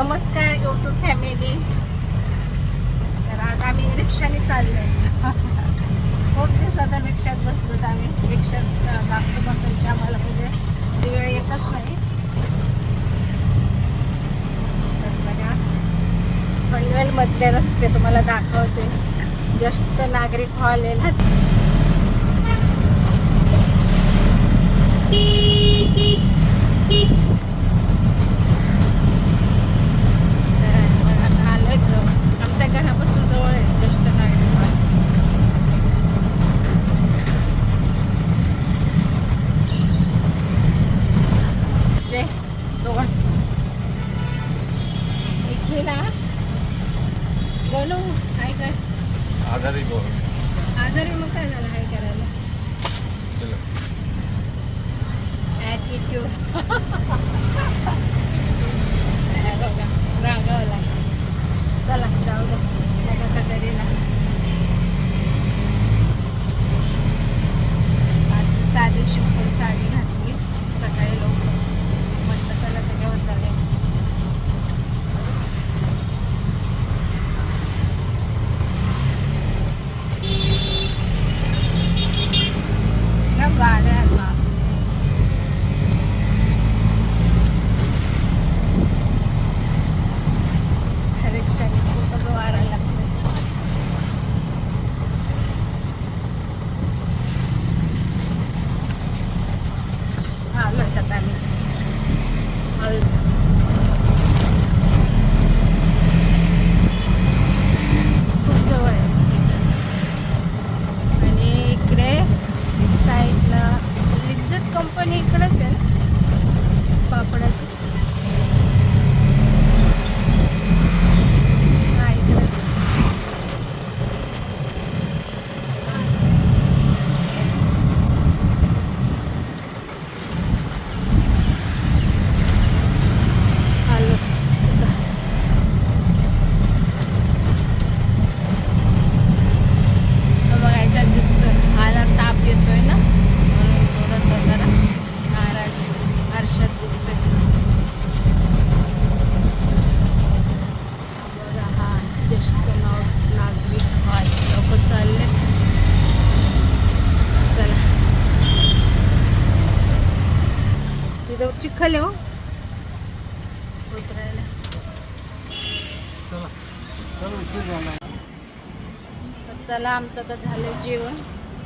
नमस्कार YouTube family तर आज आम्ही रिक्षाने चाललो खूप दिवसाचा रिक्षात बसलो आम्ही. रिक्षात अं, जास्त बसायची आम्हाला म्हणजे वेळ येतच नाही. तर बघा पनवेलमधले रस्ते तुम्हाला दाखवते. ज्येष्ठ नागरिक हॉल आहे ना तर बघा, आता आलोय जवळ आमच्या घरापासून जवळ आहे ज्येष्ठ नागरिक हॉल जय दोन निखिला बोलू हाय कर आजारी बोल आजारी मग काय झालं हाय करायला? रागावला. चला जाऊ दे. बघा कटरीला साधी सिंपल साडी. जाऊ चिखल हो. उतरायला तर चला आमचं तर झालं जेवण.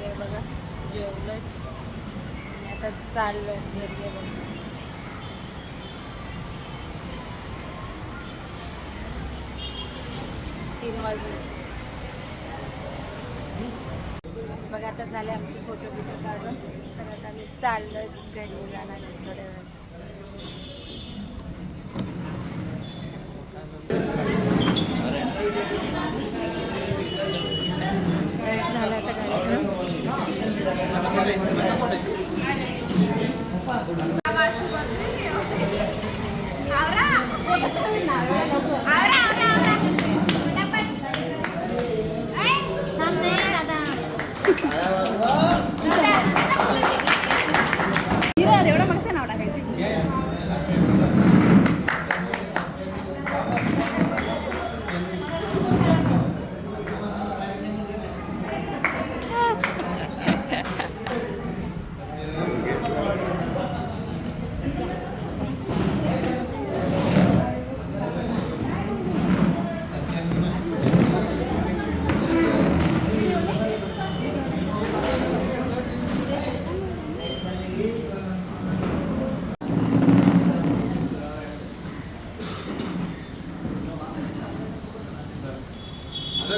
ते बघा जेवलं आणि आता चाललोय घरी बघा. तीन वाजले. आता झाले आमचे फोटो बिटो काढून. तर आता आम्ही चाललं घरी जाणार थोड्या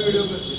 വീഡിയോസ്